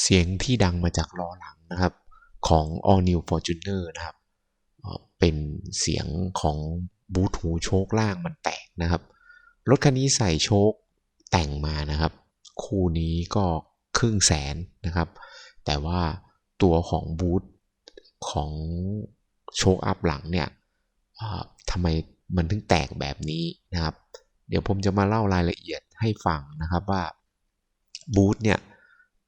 เสียงที่ดังมาจากล้อหลังนะครับของ All New Fortuner นะครับ เป็นเสียงของบูทหูโชคล่างมันแตกนะครับ รถคันนี้ใส่โชคแต่งมานะครับ คู่นี้ก็ครึ่งแสนนะครับ แต่ว่าตัวของบูทของโชคอัพหลังเนี่ยทำไมมันถึงแตกแบบนี้นะครับ เดี๋ยวผมจะมาเล่ารายละเอียดให้ฟังนะครับว่าบูทเนี่ย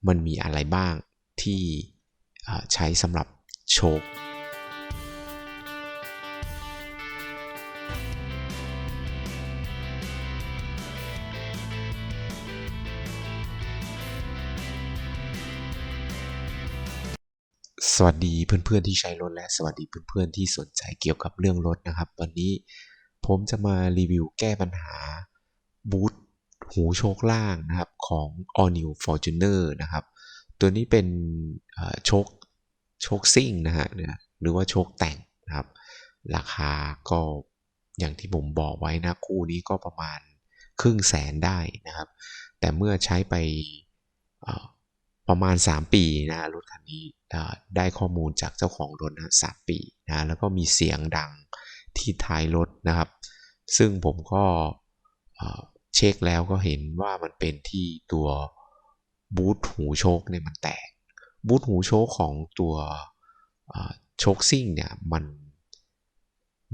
มันมีอะไรบ้างที่ใช้สำหรับโชคสวัสดีเพื่อนๆที่ใช้รถและสวัสดีเพื่อนๆที่สนใจเกี่ยวกับเรื่องรถนะครับ วันนี้ผมจะมารีวิวแก้ปัญหาบูท หูโชคล่างนะครับของ All New Fortuner นะครับตัวนี้เป็นโชคโชคซิ่งนะฮะหรือว่าโชคแต่งนะครับ ราคาก็อย่างที่ผมบอกไว้นะคู่นี้ก็ประมาณครึ่งแสนได้นะครับ แต่เมื่อใช้ไปประมาณ 3 ปีนะรถคันนี้ได้ข้อมูลจากเจ้าของรถนะสามปีนะแล้วก็มีเสียงดังที่ท้ายรถนะครับ ซึ่งผมก็ เช็คแล้วก็เห็นว่ามันเป็นที่ตัวบูทหูโชคเนี่ยมันแตก บูทหูโชคของตัวโชคซิ่งเนี่ยมัน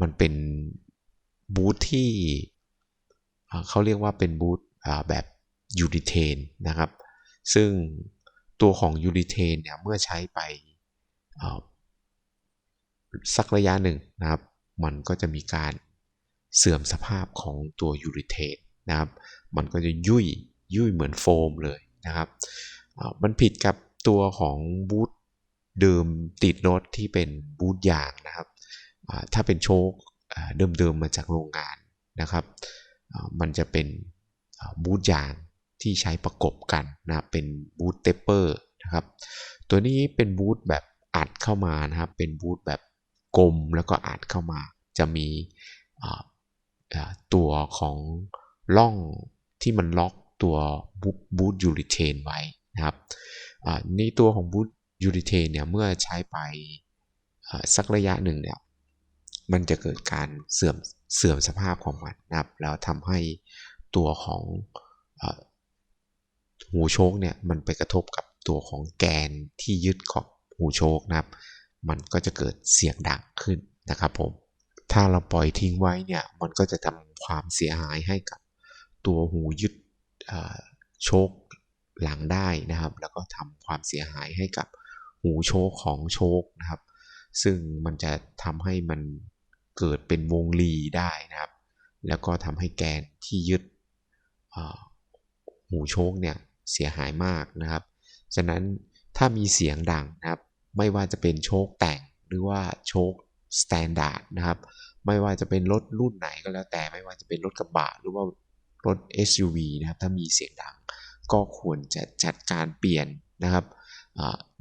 มันเป็นบูทที่เขาเรียกว่าเป็นบูทแบบยูดิเทนนะครับ ซึ่งตัวของยูริเทนเนี่ยเมื่อใช้ไปสักระยะหนึ่งนะครับ มันก็จะมีการเสื่อมสภาพของตัวยูริเทน นะครับ มันก็จะยุ่ยยุ่ยเหมือนโฟมเลยนะครับ มันผิดกับตัวของบูทเดิมติดรถที่เป็นบูทยางนะครับ ถ้าเป็นโชคเดิมๆมาจากโรงงานนะครับ มันจะเป็นบูทยางที่ใช้ประกบกันนะเป็นบูทเตปเปอร์นะครับ ตัวนี้เป็นบูทแบบอัดเข้ามานะครับ เป็นบูทแบบกลมแล้วก็อัดเข้ามา จะมีตัวของ ล่องที่มันล็อกตัวบูทยูริเทนไว้นะครับในตัวของบูทยูริเทนเนี่ยเมื่อใช้ไปสักระยะหนึ่งเนี่ยมันจะเกิดการเสื่อมเสื่อมสภาพของมันนะครับ แล้วทำให้ตัวของหูโชคเนี่ยมันไปกระทบกับตัวของแกนที่ยึดของหูโชคนะครับ มันก็จะเกิดเสียงดังขึ้นนะครับผมถ้าเราปล่อยทิ้งไว้เนี่ยมันก็จะทำความเสียหายให้กับ ตัวหูยึดโชคหลังได้นะครับ แล้วก็ทำความเสียหายให้กับหูโชคของโชคนะครับ ซึ่งมันจะทำให้มันเกิดเป็นวงรีได้นะครับ แล้วก็ทำให้แกนที่ยึดหูโชคเนี่ยเสียหายมากนะครับ ฉะนั้นถ้ามีเสียงดังนะครับ ไม่ว่าจะเป็นโชคแต่งหรือว่าโชคสแตนดาร์ดนะครับ ไม่ว่าจะเป็นรถรุ่นไหนก็แล้วแต่ ไม่ว่าจะเป็นรถกระบะหรือว่า รถ SUV นะครับถ้ามีเสียงดัง ก็ควรจะจัดการเปลี่ยนนะครับ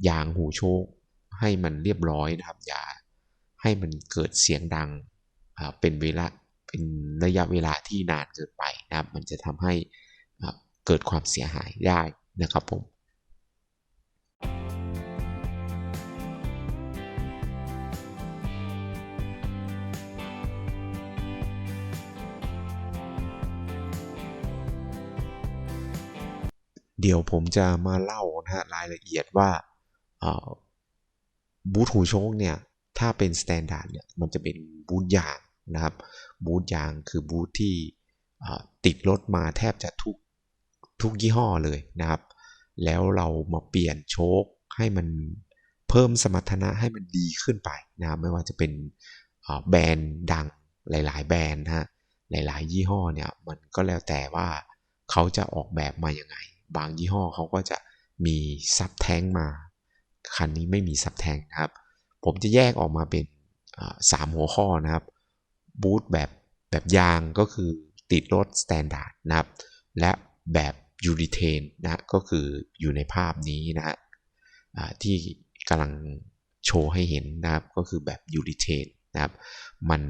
ยางหูโชคให้มันเรียบร้อยนะครับอย่าให้มันเกิดเสียงดังเป็นเวลาเป็นระยะเวลาที่นานเกินไปนะครับ มันจะทำให้เกิดความเสียหายได้นะครับผม เดี๋ยวผมจะมาเล่านะฮะรายละเอียดว่าบูทหูชคเนี่ย ถ้าเป็นสแตนดาร์ดเนี่ยมันจะเป็นบูทยางนะครับ บูทยางคือบูทที่ติดรถมาแทบจะทุกทุกยี่ห้อเลยนะครับ แล้วเรามาเปลี่ยนโชคให้มันเพิ่มสมรรถนะให้มันดีขึ้นไปนะครับไม่ว่าจะเป็นแบรนด์ดังหลาย ๆ แบรนด์ฮะหลาย ๆ ยี่ห้อเนี่ยมันก็แล้วแต่ว่าเขาจะออกแบบมาอย่างไง บางยี่ห้อเขาก็จะมีซับแท้งมา คันนี้ไม่มีซับแท้งครับ ผมจะแยกออกมาเป็นสามหัวข้อนะครับ บูทแบบแบบยางก็คือติดรถสแตนดาร์ดนะครับ และแบบยูริเทนนะก็คืออยู่ในภาพนี้นะฮะที่กำลังโชว์ให้เห็นนะครับ ก็คือแบบยูริเทนนะครับ มัน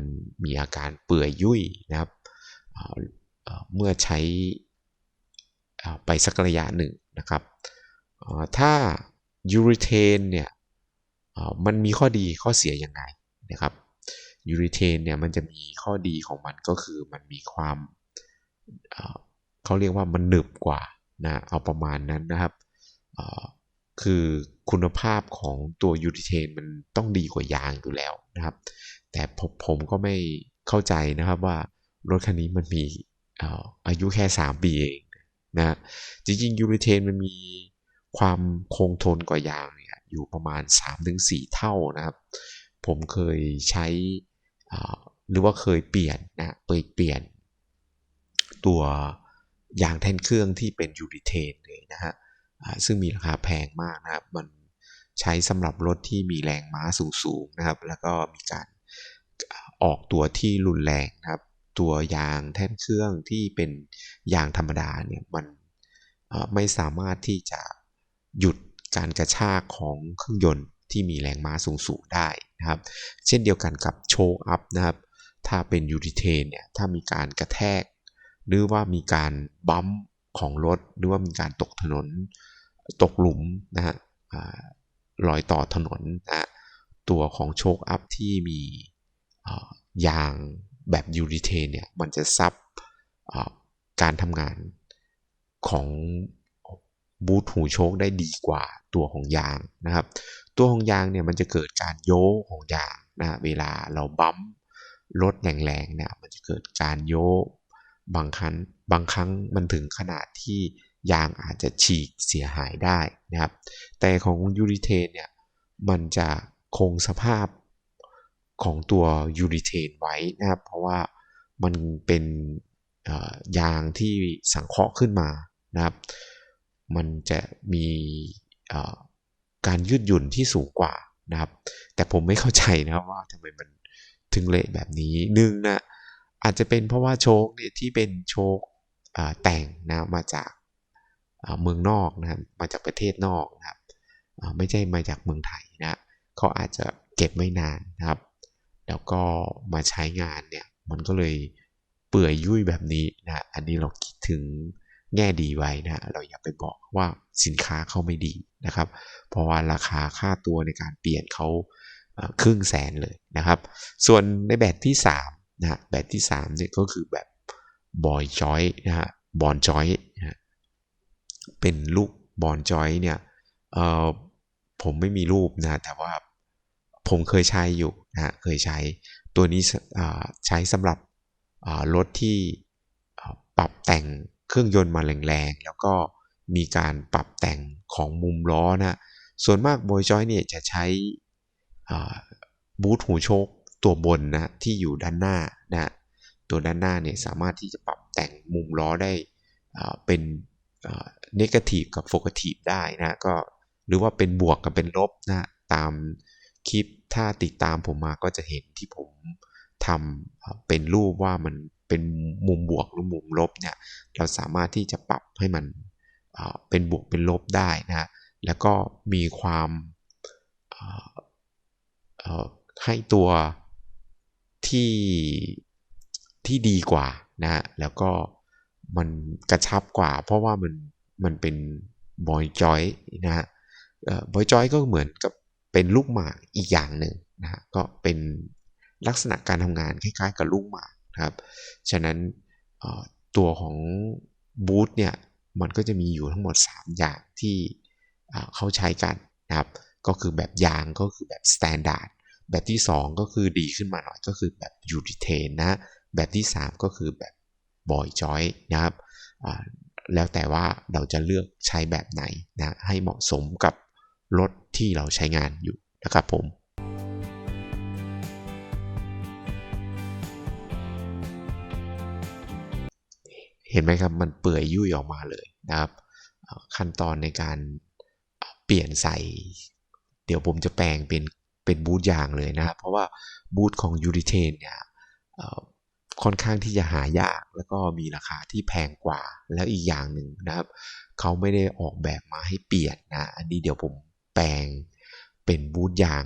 มีอาการเปื่อยยุ่ยนะครับ เมื่อใช้ ไปสักระยะหนึ่งนะครับถ้ายูริเทนเนี่ยมันมีข้อดีข้อเสียยังไงนะครับยูริเทนเนี่ยมันจะมีข้อดีของมันก็คือมันมีความเขาเรียกว่ามันหนึบกว่านะเอาประมาณนั้นนะครับคือคุณภาพของตัวยูริเทนมันต้องดีกว่ายางอยู่แล้วนะครับ แต่ผมก็ไม่เข้าใจนะครับว่ารถคันนี้มันมีอายุแค่ 3 ปีเอง นะจริงๆยูริเทนมันมีความคงทนกว่ายางเนี่ยอยู่ประมาณ 3-4 เท่านะครับ ผมเคยใช้หรือว่าเคยเปลี่ยนนะเปเปลี่ยน ตัวยางแท่นเครื่องที่เป็นยูริเทนเลยนะฮะซึ่งมีราคาแพงมากนะครับ มันใช้สำหรับรถที่มีแรงม้าสูงๆนะครับ แล้วก็มีการออกตัวที่รุนแรงนะครับ ตัวยางแท่นเครื่องที่เป็นยางธรรมดาเนี่ยมันไม่สามารถที่จะหยุดการกระชากของเครื่องยนต์ที่มีแรงม้าสูงๆได้นะครับ เช่นเดียวกันกับโชว์อัพนะครับ ถ้าเป็นยูริเทนเนี่ย ถ้ามีการกระแทก หรือว่ามีการบัมของรถ หรือว่ามีการตกถนน ตกหลุมนะฮะรอยต่อถนนนะตัวของโชคอัพที่มียาง แบบยูริเทนเนี่ยมันจะซับการทำงานของบูทหูโชคได้ดีกว่าตัวของยางนะครับ ตัวของยางเนี่ยมันจะเกิดการโยกของยางนะเวลาเราบัมรถแรงๆเนี่ยมันจะเกิดการโยกบางครั้งบางครั้งมันถึงขนาดที่ยางอาจจะฉีกเสียหายได้นะครับ แต่ของยูริเทนเนี่ยมันจะคงสภาพ ของตัวยูริเทนไว้นะครับ เพราะว่ามันเป็นยางที่สังเคราะห์ขึ้นมานะครับ มันจะมีการยืดหยุ่นที่สูงกว่านะครับ แต่ผมไม่เข้าใจนะว่าทำไมมันถึงเละแบบนี้หนึ่งนะอาจจะเป็นเพราะว่าโชคเนี่ยที่เป็นโชคแต่งนะมาจากเมืองนอกนะครับมาจากประเทศนอกนะครับไม่ใช่มาจากเมืองไทยนะเขาอาจจะเก็บไม่นานนะครับ แล้วก็มาใช้งานเนี่ย มันก็เลยเปื่อยยุ่ยแบบนี้นะอันนี้เราคิดถึงแง่ดีไว้นะเราอย่าไปบอกว่าสินค้าเขาไม่ดีนะครับ เพราะว่าราคาค่าตัวในการเปลี่ยนเขาครึ่งแสนเลยนะครับ ส่วนในแบบที่3นะแบบที่3เนี่ยก็คือแบบบอยจอยนะฮะบอลจอยนะเป็นลูกบอลจอยเนี่ยผมไม่มีรูปนะแต่ว่า ผมเคยใช้อยู่นะเคยใช้ตัวนี้ใช้สำหรับรถที่ปรับแต่งเครื่องยนต์มาแรงๆ แล้วก็มีการปรับแต่งของมุมล้อนะส่วนมากโบยจอยเนี่ยจะใช้บูทหูโชคตัวบนนะที่อยู่ด้านหน้านะตัวด้านหน้าเนี่ยสามารถที่จะปรับแต่งมุมล้อได้เป็นเนกาทีฟกับโฟกัสทีฟได้นะก็หรือว่าเป็นบวกกับเป็นลบนะตาม คลิปถ้าติดตามผมมาก็จะเห็นที่ผมทำเป็นรูปว่ามันเป็นมุมบวกหรือมุมลบเนี่ยเราสามารถที่จะปรับให้มันเป็นบวกเป็นลบได้นะแล้วก็มีความให้ตัวที่ที่ดีกว่านะแล้วก็มันกระชับกว่า เพราะว่ามันมันเป็นบอยจอยนะฮะบอยจอยก็เหมือนกับ เป็นลูกหมากอีกอย่างหนึ่งนะฮะก็เป็นลักษณะการทำงานคล้ายๆกับลูกหมากครับฉะนั้นตัวของบูธเนี่ยมันก็จะมีอยู่ทั้งหมด 3 อย่างที่เขาใช้กันนะครับก็คือแบบยางก็คือแบบสแตนดาร์ดแบบที่ 2 ก็คือดีขึ้นมาหน่อยก็คือแบบยูริเทนนะแบบที่ 3 ก็คือแบบบอยจอยนะครับแล้วแต่ว่าเราจะเลือกใช้แบบไหนนะให้เหมาะสมกับ รถที่เราใช้งานอยู่นะครับผมเห็นไหมครับ มันเปื่อยยุ่ยออกมาเลยนะครับ ขั้นตอนในการเปลี่ยนใส่ เดี๋ยวผมจะแปลงเป็นเป็นบูทยางเลยนะครับ เพราะว่าบูทของยูริเทนเนี่ยค่อนข้างที่จะหายาก แล้วก็มีราคาที่แพงกว่า แล้วอีกอย่างหนึ่งนะครับ เขาไม่ได้ออกแบบมาให้เปลี่ยนนะ อันนี้เดี๋ยวผม แปลงเป็นบูทยาง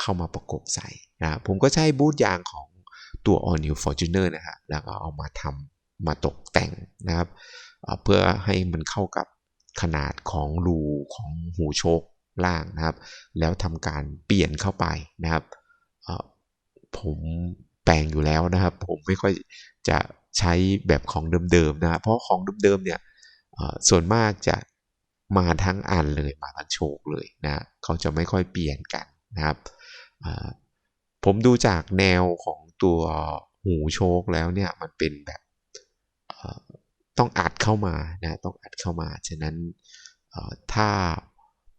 เข้ามาประกบใส่นะผมก็ใช้บูทยางของตัว All New Fortuner นะฮะแล้วก็เอามาทำมาตกแต่งนะครับ เพื่อให้มันเข้ากับขนาดของรูของหูโชคล่างนะครับ แล้วทำการเปลี่ยนเข้าไปนะครับผมแปลงอยู่แล้วนะครับ ผมไม่ค่อยจะใช้แบบของเดิมๆนะครับเพราะของเดิมๆเนี่ยส่วนมากจะ มาทั้งอันเลยมาทั้งโชคเลยนะเขาจะไม่ค่อยเปลี่ยนกันนะครับผมดูจากแนวของตัวหูโชคแล้วเนี่ยมันเป็นแบบต้องอัดเข้ามานะต้องอัดเข้ามา ฉะนั้นถ้า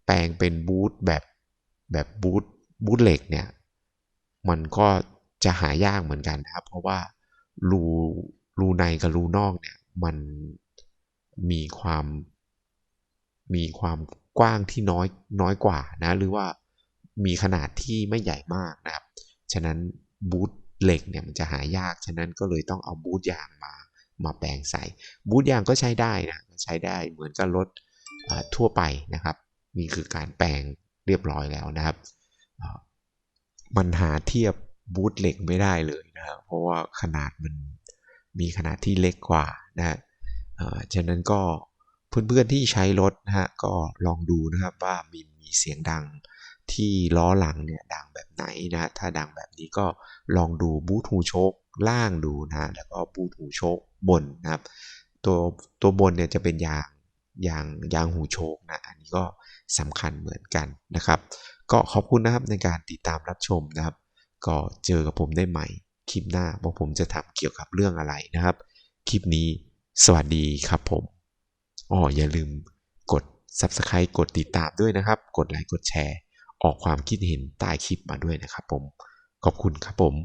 แปลงเป็นบูทแบบแบบบูทบูทเหล็กเนี่ยมันก็จะหายากเหมือนกันนะครับ เพราะว่ารูรูในกับรูนอกเนี่ยมันมีความ มีความกว้างที่น้อยน้อยกว่านะ หรือว่ามีขนาดที่ไม่ใหญ่มากนะครับ ฉะนั้นบูทเหล็กเนี่ยมันจะหายาก ฉะนั้นก็เลยต้องเอาบูทยางมามาแปลงใส่ บูทยางก็ใช้ได้นะใช้ได้เหมือนกับรถทั่วไปนะครับ นี่คือการแปลงเรียบร้อยแล้วนะครับ มันหาเทียบบูทเหล็กไม่ได้เลยนะครับเพราะว่าขนาดมันมีขนาดที่เล็กกว่านะฉะนั้นก็ เพื่อนๆที่ใช้รถนะฮะก็ลองดูนะครับว่ามีมีเสียงดังที่ล้อหลังเนี่ยดังแบบไหนนะถ้าดังแบบนี้ก็ลองดูบูทหูโชคล่างดูนะแล้วก็บูทหูโชคบนนะครับ ตัวตัวบนเนี่ยจะเป็นยางยางยางหูโชคนะอันนี้ก็สำคัญเหมือนกันนะครับ ก็ขอบคุณนะครับในการติดตามรับชมนะครับ ก็เจอกับผมได้ใหม่คลิปหน้าว่าผมจะทำเกี่ยวกับเรื่องอะไรนะครับ คลิปนี้สวัสดีครับผม อ๋ออย่าลืมกด Subscribe กดติดตามด้วยนะครับ กดไลค์กดแชร์ ออกความคิดเห็นใต้คลิปมาด้วยนะครับผม ขอบคุณครับผม